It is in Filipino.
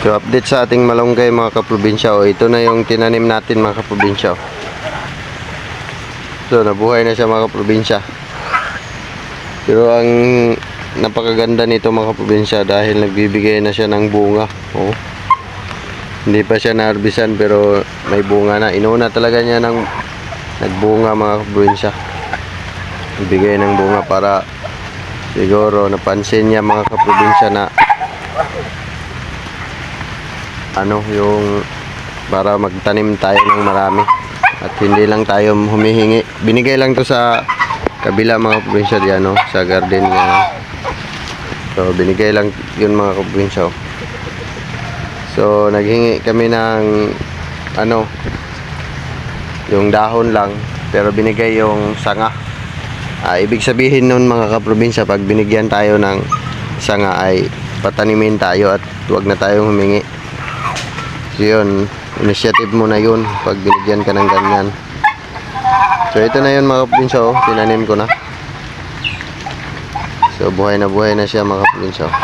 So update sa ating malunggay mga kaprobinsya. O, ito na yung tinanim natin mga kaprobinsya. So nabuhay na siya mga kaprobinsya. Pero ang napakaganda nito mga kaprobinsya dahil nagbibigay na siya ng bunga. Oh. Hindi pa siya naarbisan pero may bunga na. Inuna talaga niya ng nagbunga mga kaprobinsya. Nagbigay ng bunga para siguro napansin niya mga kaprobinsya na ano yung para magtanim tayo ng marami. At hindi lang tayo humihingi. Binigay lang to sa kabila mga probinsya diyan no sa garden niya. So binigay lang yun mga probinsya oh. so naghingi kami ng ano yung dahon lang pero binigay yung sanga. Ah, ibig sabihin nun mga kaprobinsya pag binigyan tayo ng sanga ay patanimin tayo at huwag na tayong humingi yun, initiative mo na yun pag binigyan ka ng ganyan. So ito na yun mga kaprobinsya oh, tinanim ko na. So buhay na buhay na siya mga kaprobinsya oh.